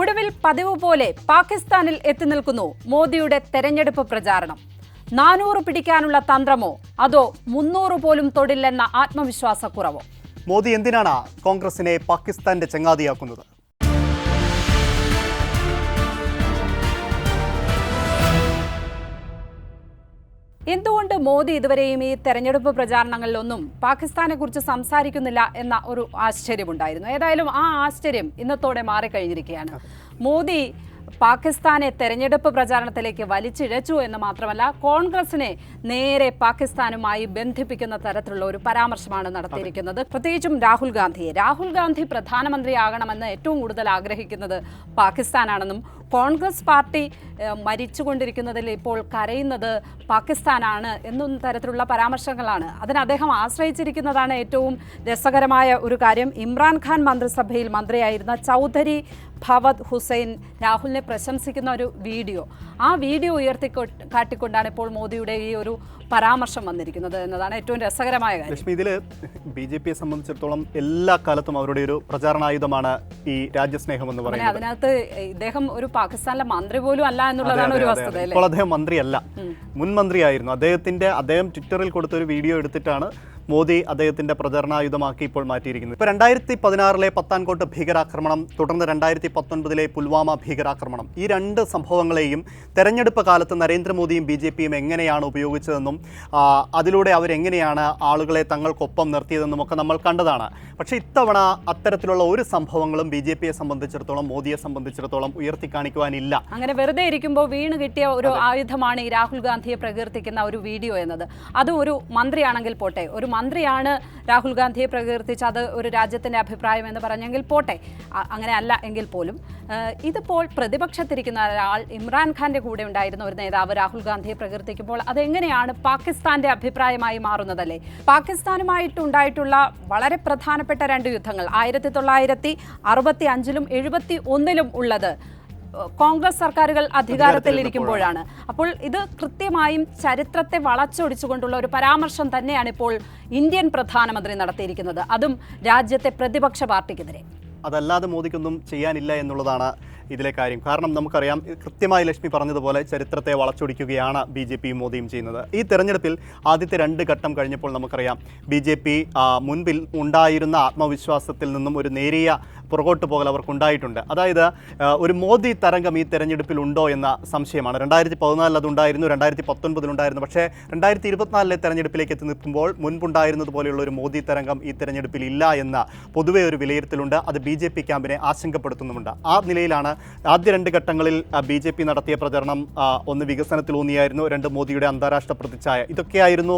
ഒടുവിൽ പതിവ് പോലെ പാകിസ്ഥാനിൽ എത്തി നിൽക്കുന്നു മോദിയുടെ തെരഞ്ഞെടുപ്പ് പ്രചാരണം. നാനൂറ് പിടിക്കാനുള്ള തന്ത്രമോ അതോ മുന്നൂറ് പോലും തൊടില്ലെന്ന ആത്മവിശ്വാസക്കുറവോ? മോദി എന്തിനാണ് കോൺഗ്രസിനെ പാകിസ്ഥാന്റെ ചങ്ങാതിയാക്കുന്നത്? എന്തുകൊണ്ട് മോദി ഇതുവരെയും ഈ തെരഞ്ഞെടുപ്പ് പ്രചാരണങ്ങളിലൊന്നും പാകിസ്ഥാനെ കുറിച്ച് സംസാരിക്കുന്നില്ല എന്ന ഒരു ആശ്ചര്യമുണ്ടായിരുന്നു? ഏതായാലും ആ ആശ്ചര്യം ഇന്നത്തോടെ മാറിക്കഴിഞ്ഞിരിക്കുകയാണ്. മോദി പാകിസ്ഥാനെ തെരഞ്ഞെടുപ്പ് പ്രചാരണത്തിലേക്ക് വലിച്ചിഴച്ചു എന്ന് മാത്രമല്ല കോൺഗ്രസിനെ നേരെ പാകിസ്ഥാനുമായി ബന്ധിപ്പിക്കുന്ന തരത്തിലുള്ള ഒരു പരാമർശമാണ് നടത്തിയിരിക്കുന്നത്. പ്രത്യേകിച്ചും രാഹുൽ ഗാന്ധിയെ. രാഹുൽ ഗാന്ധി പ്രധാനമന്ത്രിയാകണമെന്ന് ഏറ്റവും കൂടുതൽ ആഗ്രഹിക്കുന്നത് പാകിസ്ഥാനാണെന്നും കോൺഗ്രസ് പാർട്ടി മരിച്ചുകൊണ്ടിരിക്കുന്നതിൽ ഇപ്പോൾ കരയുന്നത് പാകിസ്ഥാനാണ് എന്നും തരത്തിലുള്ള പരാമർശങ്ങളാണ്. അതിന് അദ്ദേഹം ആശ്രയിച്ചിരിക്കുന്നതാണ് ഏറ്റവും രസകരമായ ഒരു കാര്യം. ഇമ്രാൻഖാൻ മന്ത്രിസഭയിൽ മന്ത്രിയായിരുന്ന ചൗധരി ഭവത് ഹുസൈൻ രാഹുലിനെ പ്രശംസിക്കുന്ന ഒരു വീഡിയോ. ആ വീഡിയോ ഉയർത്തി കാട്ടിക്കൊണ്ടാണ് ഇപ്പോൾ മോദിയുടെ ഈ ഒരു പരാമർശം വന്നിരിക്കുന്നത് എന്നതാണ് ഏറ്റവും രസകരമായ കാര്യം. ലക്ഷ്മി ഇതിൽ ബി ജെ പിയെ സംബന്ധിച്ചിടത്തോളം എല്ലാ കാലത്തും അവരുടെ ഒരു പ്രചാരണായുധമാണ് ഈ രാജ്യസ്നേഹം എന്ന് പറയുന്നത്. അതിനകത്ത് ഇദ്ദേഹം ഒരു പാകിസ്ഥാനിലെ മന്ത്രി പോലും അല്ല എന്നുള്ളതാണ് ഒരു വസ്തുത ഇപ്പോൾ അദ്ദേഹം മന്ത്രിയല്ല. മുൻ മന്ത്രിയായിരുന്നു. അദ്ദേഹത്തിന്റെ അദ്ദേഹം ട്വിറ്ററിൽ കൊടുത്തൊരു വീഡിയോ എടുത്തിട്ടാണ് മോദി അദ്ദേഹത്തിന്റെ പ്രചരണായുധമാക്കി ഇപ്പോൾ മാറ്റിയിരിക്കുന്നത് ഇപ്പോൾ രണ്ടായിരത്തി പതിനാറിലെ പത്താൻകോട്ട് ഭീകരാക്രമണം തുടർന്ന് രണ്ടായിരത്തി പത്തൊൻപതിലെ പുൽവാമ ഭീകരാക്രമണം. ഈ രണ്ട് സംഭവങ്ങളെയും തെരഞ്ഞെടുപ്പ് കാലത്ത് നരേന്ദ്രമോദിയും ബി ജെ പിയും എങ്ങനെയാണ് ഉപയോഗിച്ചതെന്നും അതിലൂടെ അവരെങ്ങനെയാണ് ആളുകളെ തങ്ങൾക്കൊപ്പം നിർത്തിയതെന്നും ഒക്കെ നമ്മൾ കണ്ടതാണ്. പക്ഷേ ഇത്തവണ അത്തരത്തിലുള്ള ഒരു സംഭവങ്ങളും ബി ജെ പിയെ സംബന്ധിച്ചിടത്തോളം മോദിയെ സംബന്ധിച്ചിടത്തോളം ഉയർത്തി കാണിക്കുവാനില്ല അങ്ങനെ വെറുതെ ഇരിക്കുമ്പോൾ വീണ് കിട്ടിയ ഒരു ആയുധമാണ് ഈ രാഹുൽ ഗാന്ധിയെ പ്രകീർത്തിക്കുന്ന ഒരു വീഡിയോ എന്നത്. അത് ഒരു മന്ത്രിയാണെങ്കിൽ പോട്ടെ ഒരു മന്ത്രിയാണ് രാഹുൽ ഗാന്ധിയെ പ്രകീർത്തിച്ച് അത് ഒരു രാജ്യത്തിന്റെ അഭിപ്രായം എന്ന് പറഞ്ഞെങ്കിൽ പോട്ടെ. അങ്ങനെ അല്ല എങ്കിൽ പോലും ഇതിപ്പോൾ പ്രതിപക്ഷത്തിരിക്കുന്ന ഒരാൾ ഇമ്രാൻഖാന്റെ കൂടെ ഉണ്ടായിരുന്ന ഒരു നേതാവ് രാഹുൽ ഗാന്ധിയെ പ്രകീർത്തിക്കുമ്പോൾ അതെങ്ങനെയാണ് പാകിസ്ഥാന്റെ അഭിപ്രായമായി മാറുന്നതല്ലേ? പാകിസ്ഥാനുമായിട്ടുണ്ടായിട്ടുള്ള വളരെ പ്രധാനപ്പെട്ട രണ്ട് യുദ്ധങ്ങൾ ആയിരത്തി തൊള്ളായിരത്തി അറുപത്തി അഞ്ചിലും എഴുപത്തി ഒന്നിലും ഉള്ളത് കോൺഗ്രസ് സർക്കാരുകൾ അധികാരത്തിൽ ഇരിക്കുമ്പോഴാണ്. അപ്പോൾ ഇത് കൃത്യമായും ചരിത്രത്തെ വളച്ചൊടിച്ചുകൊണ്ടുള്ള ഒരു പരാമർശം തന്നെയാണ് ഇപ്പോൾ ഇന്ത്യൻ പ്രധാനമന്ത്രി നടത്തിയിരിക്കുന്നത്. അതും രാജ്യത്തെ പ്രതിപക്ഷ പാർട്ടിക്കെതിരെ. അതല്ലാതെ മോദിക്കൊന്നും ചെയ്യാനില്ല എന്നുള്ളതാണ് ഇതിലെ കാര്യം. കാരണം നമുക്കറിയാം കൃത്യമായി ലക്ഷ്മി പറഞ്ഞതുപോലെ ചരിത്രത്തെ വളച്ചൊടിക്കുകയാണ് ബി ജെ പിയും മോദിയും ചെയ്യുന്നത്. ഈ തെരഞ്ഞെടുപ്പിൽ ആദ്യത്തെ രണ്ട് ഘട്ടം കഴിഞ്ഞപ്പോൾ നമുക്കറിയാം ബി ജെ പി മുൻപിൽ ഉണ്ടായിരുന്ന ആത്മവിശ്വാസത്തിൽ നിന്നും ഒരു നേരിയ പുറകോട്ട് പോകൽ അവർക്കുണ്ടായിട്ടുണ്ട്. അതായത് ഒരു മോദി തരംഗം ഈ തെരഞ്ഞെടുപ്പിൽ ഉണ്ടോ എന്ന സംശയമാണ്. രണ്ടായിരത്തി പതിനാലിൽ അതുണ്ടായിരുന്നു രണ്ടായിരത്തി പത്തൊൻപതിലുണ്ടായിരുന്നു പക്ഷേ രണ്ടായിരത്തി ഇരുപത്തിനാലിലെ തെരഞ്ഞെടുപ്പിലേക്ക് എത്തി നിൽക്കുമ്പോൾ മുൻപുണ്ടായിരുന്നത് പോലെയുള്ള ഒരു മോദി തരംഗം ഈ തെരഞ്ഞെടുപ്പിൽ ഇല്ല എന്ന പൊതുവേ ഒരു വിലയിരുത്തലുണ്ട്. അത് ബി ജെ പി ക്യാമ്പിനെ ആശങ്കപ്പെടുത്തുന്നുമുണ്ട്. ആ നിലയിലാണ് ആദ്യ രണ്ട് ഘട്ടങ്ങളിൽ ബി ജെ പി നടത്തിയ പ്രചരണം ഒന്ന് വികസനത്തിലൂന്നിയായിരുന്നു രണ്ട് മോദിയുടെ അന്താരാഷ്ട്ര പ്രതിച്ഛായ. ഇതൊക്കെയായിരുന്നു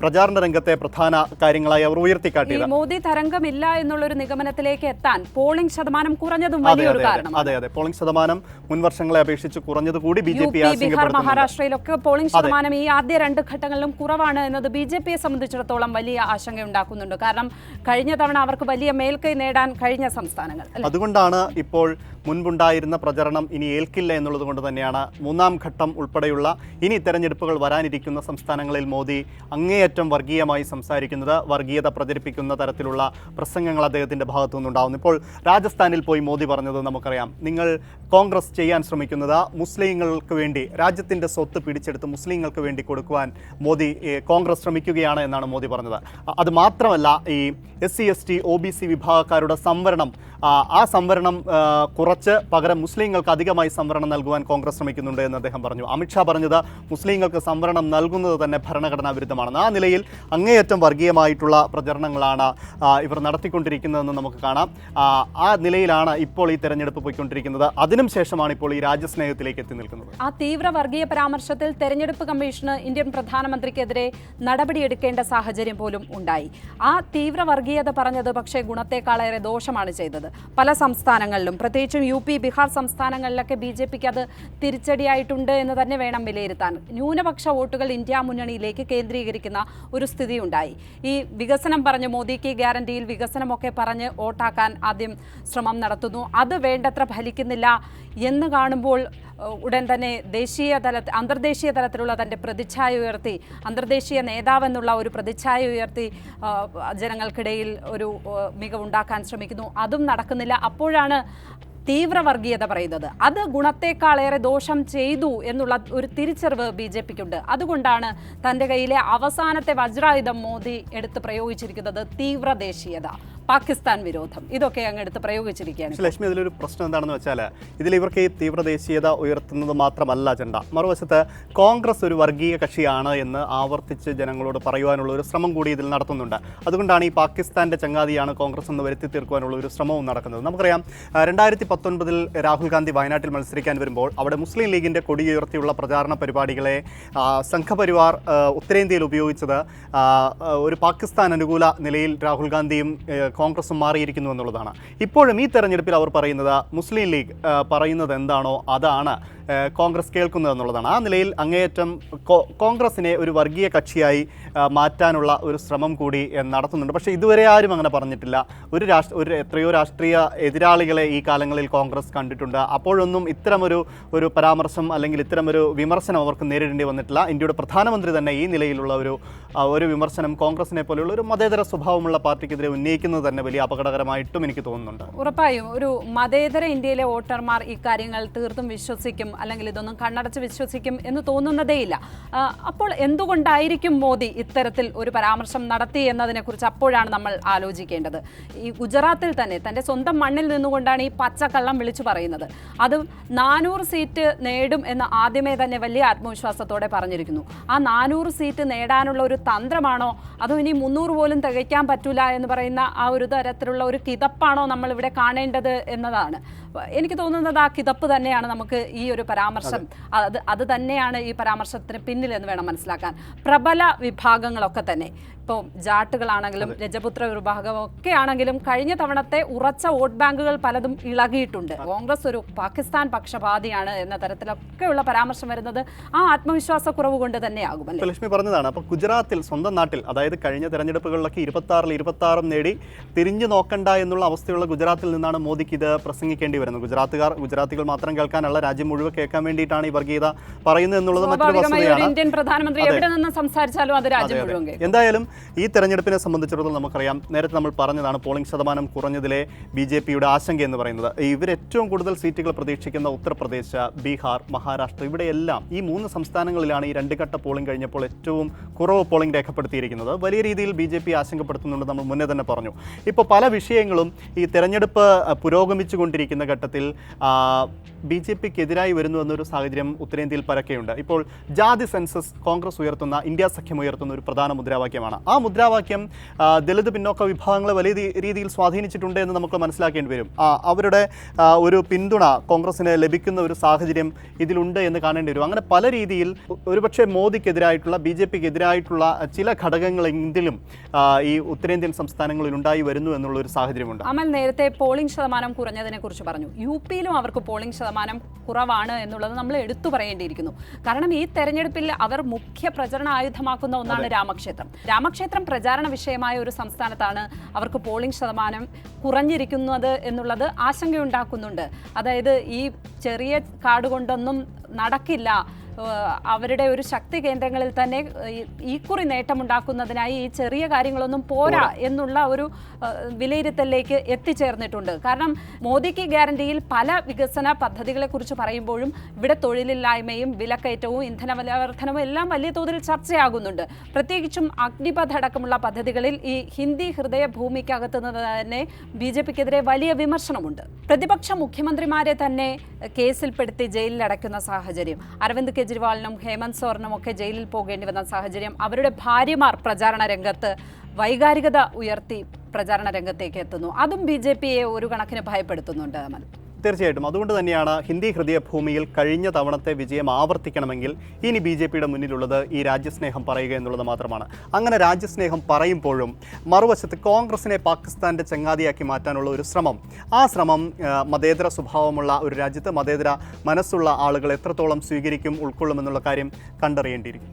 പ്രചാരണ രംഗത്തെ പ്രധാന കാര്യങ്ങളായി അവർ ഉയർത്തിക്കാട്ടിയത്. മോദി തരംഗമില്ല എന്നുള്ളൊരു നിഗമനത്തിലേക്ക് എത്താൻ പോളിംഗ് ശതമാനം കുറഞ്ഞതും വലിയൊരു കാരണം അതെ അതെ. പോളിംഗ് ശതമാനം മുൻ വർഷങ്ങളെ അപേക്ഷിച്ച് കുറഞ്ഞത് കൂടി ബി ജെ പി ബീഹാർ മഹാരാഷ്ട്രയിലൊക്കെ പോളിംഗ് ശതമാനം ഈ ആദ്യ രണ്ട് ഘട്ടങ്ങളിലും കുറവാണ് എന്നത് ബി ജെ പിയെ സംബന്ധിച്ചിടത്തോളം വലിയ ആശങ്ക ഉണ്ടാക്കുന്നുണ്ട് കാരണം കഴിഞ്ഞ തവണ അവർക്ക് വലിയ മേൽക്കൈ നേടാൻ കഴിഞ്ഞ സംസ്ഥാനങ്ങൾ? അതുകൊണ്ടാണ് ഇപ്പോൾ മുൻപുണ്ടായിരുന്ന പ്രചരണം ഇനി ഏൽക്കില്ല എന്നുള്ളത് കൊണ്ട് തന്നെയാണ് മൂന്നാം ഘട്ടം ഉൾപ്പെടെയുള്ള ഇനി തെരഞ്ഞെടുപ്പുകൾ വരാനിരിക്കുന്ന സംസ്ഥാനങ്ങളിൽ മോദി അങ്ങേയറ്റം വർഗീയമായി സംസാരിക്കുന്നത് വർഗീയത പ്രചരിപ്പിക്കുന്ന തരത്തിലുള്ള പ്രസംഗങ്ങൾ അദ്ദേഹത്തിന്റെ ഭാഗത്തു ഇപ്പോൾ രാജസ്ഥാനിൽ പോയി മോദി പറഞ്ഞത് നമുക്കറിയാം. നിങ്ങൾ കോൺഗ്രസ് ചെയ്യാൻ ശ്രമിക്കുന്നത് മുസ്ലിങ്ങൾക്ക് വേണ്ടി രാജ്യത്തിന്റെ സ്വത്ത് പിടിച്ചെടുത്ത് മുസ്ലിങ്ങൾക്ക് വേണ്ടി കൊടുക്കുവാൻ മോദി കോൺഗ്രസ് ശ്രമിക്കുകയാണ് എന്നാണ് മോദി പറഞ്ഞത്. അത് മാത്രമല്ല ഈ S C S T O B C വിഭാഗക്കാരുടെ സംവരണം ആ, സംവരണം ആ, കുറച്ച് പകരം മുസ്ലിങ്ങൾക്ക് അധികമായി സംവരണം നൽകുവാൻ കോൺഗ്രസ് ശ്രമിക്കുന്നുണ്ട് എന്ന് അദ്ദേഹം പറഞ്ഞു. അമിത്ഷാ പറഞ്ഞത് മുസ്ലിങ്ങൾക്ക് സംവരണം നൽകുന്നത് തന്നെ ഭരണഘടനാ വിരുദ്ധമാണെന്ന്. ആ നിലയിൽ അങ്ങേയറ്റം വർഗീയമായിട്ടുള്ള പ്രചരണങ്ങളാണ് ഇവർ നടത്തിക്കൊണ്ടിരിക്കുന്നതെന്ന് നമുക്ക് കാണാം. ആ, നിലയിലാണ് ഇപ്പോൾ ഈ തെരഞ്ഞെടുപ്പ് പോയിക്കൊണ്ടിരിക്കുന്നത്. അതിനും ശേഷമാണ് ഇപ്പോൾ ഈ രാജ്യസ്നേഹത്തിലേക്ക് എത്തി നിൽക്കുന്നത്. ആ തീവ്ര വർഗീയ പരാമർശത്തിൽ തെരഞ്ഞെടുപ്പ് കമ്മീഷന് ഇന്ത്യൻ പ്രധാനമന്ത്രിക്കെതിരെ നടപടിയെടുക്കേണ്ട സാഹചര്യം പോലും ഉണ്ടായി. ആ തീവ്ര വർഗീയത പറഞ്ഞത് പക്ഷേ ഗുണത്തെക്കാളേറെ ദോഷമാണ് ചെയ്തത്. പല സംസ്ഥാനങ്ങളിലും പ്രത്യേകിച്ചും യു പി ബീഹാർ സംസ്ഥാനങ്ങളിലൊക്കെ ബി ജെ പിക്ക് അത് തിരിച്ചടിയായിട്ടുണ്ട് എന്ന് തന്നെ വേണം വിലയിരുത്താൻ. ന്യൂനപക്ഷ വോട്ടുകൾ ഇന്ത്യ മുന്നണിയിലേക്ക് കേന്ദ്രീകരിക്കുന്ന ഒരു സ്ഥിതി ഉണ്ടായി ഈ വികസനം പറഞ്ഞ് മോദിക്ക് ഗ്യാരണ്ടിയിൽ വികസനമൊക്കെ പറഞ്ഞ് വോട്ടാക്കാൻ ആദ്യം ശ്രമം നടത്തുന്നു. അത് വേണ്ടത്ര ഫലിക്കുന്നില്ല എന്ന് കാണുമ്പോൾ ഉടൻ തന്നെ ദേശീയ തല അന്തർദേശീയ തലത്തിലുള്ള തന്റെ പ്രതിച്ഛായ ഉയർത്തി അന്തർദേശീയ നേതാവെന്നുള്ള ഒരു പ്രതിച്ഛായ ഉയർത്തി ജനങ്ങൾക്കിടയിൽ ഒരു മികവുണ്ടാക്കാൻ ശ്രമിക്കുന്നു. അതും നടക്കുന്നില്ല. അപ്പോഴാണ് തീവ്ര വർഗീയത പറയുന്നത്. അത് ഗുണത്തെക്കാളേറെ ദോഷം ചെയ്തു എന്നുള്ള ഒരു തിരിച്ചറിവ് ബി ജെ പിക്കുണ്ട്. അതുകൊണ്ടാണ് തന്റെ കയ്യിലെ അവസാനത്തെ വജ്രായുധം മോദി എടുത്ത് പ്രയോഗിച്ചിരിക്കുന്നത് തീവ്ര ദേശീയത പാകിസ്ഥാൻ വിരോധം. ഇതൊക്കെ അങ്ങ് എടുത്ത് പ്രയോഗിച്ചിരിക്കുകയാണ് ലക്ഷ്മി ഇതിലൊരു പ്രശ്നം എന്താണെന്ന് വെച്ചാൽ ഇതിൽ ഇവർക്ക് ഈ തീവ്രദേശീയത ഉയർത്തുന്നത് മാത്രമല്ല അജണ്ട. മറുവശത്ത് കോൺഗ്രസ് ഒരു വർഗീയ കക്ഷിയാണ് എന്ന് ആവർത്തിച്ച് ജനങ്ങളോട് പറയുവാനുള്ള ഒരു ശ്രമം കൂടി ഇതിൽ നടത്തുന്നുണ്ട്. അതുകൊണ്ടാണ് ഈ പാകിസ്ഥാന്റെ ചങ്ങാതിയാണ് കോൺഗ്രസ് എന്ന് വരുത്തി തീർക്കുവാനുള്ള ഒരു ശ്രമവും നടക്കുന്നത്. നമുക്കറിയാം രണ്ടായിരത്തി പത്തൊൻപതിൽ രാഹുൽ ഗാന്ധി വയനാട്ടിൽ മത്സരിക്കാൻ വരുമ്പോൾ അവിടെ മുസ്ലിം ലീഗിന്റെ കൊടിയുയർത്തിയുള്ള പ്രചാരണ പരിപാടികളെ സംഘപരിവാർ ഉത്തരേന്ത്യയിൽ ഉപയോഗിച്ചത് ഒരു പാകിസ്ഥാൻ അനുകൂല നിലയിൽ രാഹുൽ ഗാന്ധിയും കോൺഗ്രസും മാറിയിരിക്കുന്നു എന്നുള്ളതാണ്. ഇപ്പോഴും ഈ തെരഞ്ഞെടുപ്പിൽ അവർ പറയുന്നത് മുസ്ലിം ലീഗ് പറയുന്നത് എന്താണോ അതാണ്. കോൺഗ്രസ് കേൾക്കുന്നത് എന്നുള്ളതാണ്. ആ നിലയിൽ അങ്ങേയറ്റം കോൺഗ്രസിനെ ഒരു വർഗീയ കക്ഷിയായി മാറ്റാനുള്ള ഒരു ശ്രമം കൂടി നടത്തുന്നുണ്ട്. പക്ഷേ ഇതുവരെ ആരും അങ്ങനെ പറഞ്ഞിട്ടില്ല. ഒരു രാഷ്ട്ര ഒരു എത്രയോ രാഷ്ട്രീയ എതിരാളികളെ ഈ കാലങ്ങളിൽ കോൺഗ്രസ് കണ്ടിട്ടുണ്ട്. അപ്പോഴൊന്നും ഇത്തരമൊരു ഒരു പരാമർശം അല്ലെങ്കിൽ ഇത്തരമൊരു വിമർശനം അവർക്ക് നേരിടേണ്ടി വന്നിട്ടില്ല. ഇന്ത്യയുടെ പ്രധാനമന്ത്രി തന്നെ ഈ നിലയിലുള്ള ഒരു ഒരു വിമർശനം കോൺഗ്രസിനെ പോലെയുള്ള ഒരു മതേതര സ്വഭാവമുള്ള പാർട്ടിക്കെതിരെ ഉന്നയിക്കുന്നത് തന്നെ വലിയ അപകടകരമായിട്ടും എനിക്ക് തോന്നുന്നുണ്ട്. ഉറപ്പായും ഒരു മതേതര ഇന്ത്യയിലെ വോട്ടർമാർ ഇക്കാര്യങ്ങൾ തീർത്തും വിശ്വസിക്കും. അല്ലെങ്കിൽ ഇതൊന്നും കണ്ണടച്ച് വിശ്വസിക്കും എന്ന് തോന്നുന്നതേയില്ല. അപ്പോൾ എന്തുകൊണ്ടായിരിക്കും മോദി ഇത്തരത്തിൽ ഒരു പരാമർശം നടത്തി എന്നതിനെക്കുറിച്ച് അപ്പോഴാണ് നമ്മൾ ആലോചിക്കേണ്ടത്? ഈ ഗുജറാത്തിൽ തന്നെ തന്റെ സ്വന്തം മണ്ണിൽ നിന്നുകൊണ്ടാണ് ഈ പച്ചക്കള്ളം വിളിച്ചു പറയുന്നത്. അത് നാനൂറ് സീറ്റ് നേടും എന്ന് ആദ്യമേ തന്നെ വലിയ ആത്മവിശ്വാസത്തോടെ പറഞ്ഞിരിക്കുന്നു. ആ നാനൂറ് സീറ്റ് നേടാനുള്ള ഒരു തന്ത്രമാണോ? അതോ ഇനി മുന്നൂറ് പോലും തികയ്ക്കാൻ പറ്റൂല എന്ന് പറയുന്ന ആ ഒരു തരത്തിലുള്ള ഒരു കിതപ്പാണോ നമ്മൾ ഇവിടെ കാണേണ്ടത് എന്നതാണ്. എനിക്ക് തോന്നുന്നത് ആ കിതപ്പ് തന്നെയാണ് നമുക്ക് ഈ ഒരു പരാമർശം. അത്. അത് തന്നെയാണ് ഈ പരാമർശത്തിന് പിന്നിൽ എന്ന് വേണം മനസ്സിലാക്കാൻ. പ്രബല വിഭാഗങ്ങളൊക്കെ തന്നെ. ഇപ്പോൾ ജാട്ടുകളാണെങ്കിലും രജപുത്ര വിഭാഗം ഒക്കെ ആണെങ്കിലും കഴിഞ്ഞ തവണത്തെ ഉറച്ച വോട്ട് ബാങ്കുകൾ പലതും ഇളകിയിട്ടുണ്ട്. കോൺഗ്രസ് ഒരു പാകിസ്ഥാൻ പക്ഷപാതിയാണ് എന്ന തരത്തിലൊക്കെയുള്ള പരാമർശം വരുന്നത് ആ ആത്മവിശ്വാസക്കുറവ് കൊണ്ട് തന്നെയാകും ലക്ഷ്മി പറഞ്ഞതാണ് അപ്പോൾ ഗുജറാത്തിൽ സ്വന്തം നാട്ടിൽ അതായത് കഴിഞ്ഞ തെരഞ്ഞെടുപ്പുകളിലൊക്കെ ഇരുപത്തി ആറിൽ ഇരുപത്തി ആറും നേടി തിരിഞ്ഞു നോക്കണ്ട എന്നുള്ള അവസ്ഥയുള്ള ഗുജറാത്തിൽ നിന്നാണ് മോദിക്ക് ഇത് പ്രസംഗിക്കേണ്ടി വരുന്നത്. ഗുജറാത്തുകാർ ഗുജറാത്തികൾ മാത്രം കേൾക്കാനുള്ള രാജ്യം മുഴുവൻ കേൾക്കാൻ വേണ്ടിയിട്ടാണ് ഈ വർഗീയത പറയുന്നത് എന്നുള്ളത് മറ്റൊരു വസ്തുതയാണ്. ഇന്ത്യൻ പ്രധാനമന്ത്രി എവിടെ നിന്ന് സംസാരിച്ചാലും അത് രാജ്യം. മുഴുവൻ എന്തായാലും ഈ തെരഞ്ഞെടുപ്പിനെ സംബന്ധിച്ചിടത്തോളം നമുക്കറിയാം നേരത്തെ നമ്മൾ പറഞ്ഞതാണ് പോളിംഗ് ശതമാനം കുറഞ്ഞതിലെ ബി ജെ പിയുടെ ആശങ്ക എന്ന് പറയുന്നത്. ഇവർ ഏറ്റവും കൂടുതൽ സീറ്റുകൾ പ്രതീക്ഷിക്കുന്ന ഉത്തർപ്രദേശ് ബീഹാർ മഹാരാഷ്ട്ര ഇവിടെയെല്ലാം ഈ മൂന്ന് സംസ്ഥാനങ്ങളിലാണ് ഈ രണ്ട് ഘട്ട പോളിംഗ് കഴിഞ്ഞപ്പോൾ ഏറ്റവും കുറവ് പോളിംഗ് രേഖപ്പെടുത്തിയിരിക്കുന്നത്. വലിയ രീതിയിൽ ബി ജെ പി ആശങ്കപ്പെടുത്തുന്നുണ്ട് നമ്മൾ മുന്നേ തന്നെ പറഞ്ഞു. ഇപ്പോൾ പല വിഷയങ്ങളും ഈ തെരഞ്ഞെടുപ്പ് പുരോഗമിച്ചുകൊണ്ടിരിക്കുന്ന ഘട്ടത്തിൽ ബി ജെ പിക്ക് എതിരായി വരുന്നു എന്നൊരു സാഹചര്യം ഉത്തരേന്ത്യയിൽ പരക്കെയുണ്ട്. ഇപ്പോൾ ജാതി സെൻസസ് കോൺഗ്രസ് ഉയർത്തുന്ന ഇന്ത്യ സഖ്യം ഉയർത്തുന്ന ഒരു പ്രധാന മുദ്രാവാക്യമാണ്. ആ മുദ്രാവാക്യം ദളിത് പിന്നോക്ക വിഭാഗങ്ങളെ വലിയ രീതിയിൽ സ്വാധീനിച്ചിട്ടുണ്ട് എന്ന് നമുക്ക് മനസ്സിലാക്കേണ്ടി വരും. അവരുടെ ഒരു പിന്തുണ കോൺഗ്രസിന് ലഭിക്കുന്ന ഒരു സാഹചര്യം ഇതിലുണ്ട് എന്ന് കാണേണ്ടി വരും. അങ്ങനെ പല രീതിയിൽ ഒരുപക്ഷെ മോദിക്കെതിരായിട്ടുള്ള ബി ജെ പിക്ക് എതിരായിട്ടുള്ള ചില ഘടകങ്ങളെങ്കിലും ഈ ഉത്തരേന്ത്യൻ സംസ്ഥാനങ്ങളിൽ ഉണ്ടായി വരുന്നു എന്നുള്ള ഒരു സാഹചര്യമുണ്ട്. അമൽ നേരത്തെ പോളിംഗ് ശതമാനം കുറഞ്ഞതിനെ കുറിച്ച് പറഞ്ഞു. യു പിയിലും അവർക്ക് പോളിംഗ് ശതമാനം കുറവാണ് എന്നുള്ളത് നമ്മൾ എടുത്തു പറയേണ്ടിയിരിക്കുന്നു. കാരണം ഈ തെരഞ്ഞെടുപ്പിൽ അവർ മുഖ്യ പ്രചരണ ആയുധമാക്കുന്ന ഒന്നാണ് രാമക്ഷേത്രം. രാമക്ഷേത്രം പ്രചാരണ വിഷയമായ ഒരു സംസ്ഥാനത്താണ് അവർക്ക് പോളിംഗ് ശതമാനം കുറഞ്ഞിരിക്കുന്നത് എന്നുള്ളത് ആശങ്കയുണ്ടാക്കുന്നുണ്ട്. അതായത് ഈ ചെറിയ കാർഡ് കൊണ്ടൊന്നും നടക്കില്ല അവരുടെ ഒരു ശക്തി കേന്ദ്രങ്ങളിൽ തന്നെ ഈ- ഈക്കുറി നേട്ടമുണ്ടാക്കുന്നതിനായി ഈ ചെറിയ കാര്യങ്ങളൊന്നും പോരാ എന്നുള്ള ഒരു വിലയിരുത്തലിലേക്ക് എത്തിച്ചേർന്നിട്ടുണ്ട്. കാരണം മോദിക്ക് ഗ്യാരണ്ടിയിൽ പല വികസന പദ്ധതികളെക്കുറിച്ച് പറയുമ്പോഴും ഇവിടെ തൊഴിലില്ലായ്മയും വിലക്കയറ്റവും ഇന്ധന വിലവർദ്ധനവും എല്ലാം വലിയ തോതിൽ ചർച്ചയാകുന്നുണ്ട്. പ്രത്യേകിച്ചും അഗ്നിപഥ് അടക്കമുള്ള പദ്ധതികളിൽ ഈ ഹിന്ദി ഹൃദയ ഭൂമിക്കകത്ത് നിന്ന് തന്നെ ബി ജെ പിക്കെതിരെ വലിയ വിമർശനമുണ്ട്. പ്രതിപക്ഷ മുഖ്യമന്ത്രിമാരെ തന്നെ കേസിൽപ്പെടുത്തി ജയിലിൽ അടയ്ക്കുന്ന സാഹചര്യം. അരവിന്ദ് കെജ്രിവാളിനും ഹേമന്ത് സോറിനും ഒക്കെ ജയിലിൽ പോകേണ്ടി വന്ന സാഹചര്യം അവരുടെ ഭാര്യമാർ പ്രചാരണ രംഗത്ത് വൈകാരികത ഉയർത്തി പ്രചാരണ രംഗത്തേക്ക് എത്തുന്നു. അതും ബി ജെ പിയെ ഒരു കണക്കിന് ഭയപ്പെടുത്തുന്നുണ്ട് അമൽ. തീർച്ചയായിട്ടും. അതുകൊണ്ട് തന്നെയാണ് ഹിന്ദി ഹൃദയഭൂമിയിൽ കഴിഞ്ഞ തവണത്തെ വിജയം ആവർത്തിക്കണമെങ്കിൽ ഇനി ബി ജെ പിയുടെ മുന്നിലുള്ളത് ഈ രാജ്യസ്നേഹം പറയുക എന്നുള്ളത് മാത്രമാണ്. അങ്ങനെ രാജ്യസ്നേഹം പറയുമ്പോഴും മറുവശത്ത് കോൺഗ്രസിനെ പാകിസ്ഥാന്റെ ചങ്ങാതിയാക്കി മാറ്റാനുള്ള ഒരു ശ്രമം ആ ശ്രമം മതേതര സ്വഭാവമുള്ള ഒരു രാജ്യത്ത് മതേതര മനസ്സുള്ള ആളുകൾ എത്രത്തോളം സ്വീകരിക്കും ഉൾക്കൊള്ളുമെന്നുള്ള കാര്യം കണ്ടറിയേണ്ടിയിരിക്കും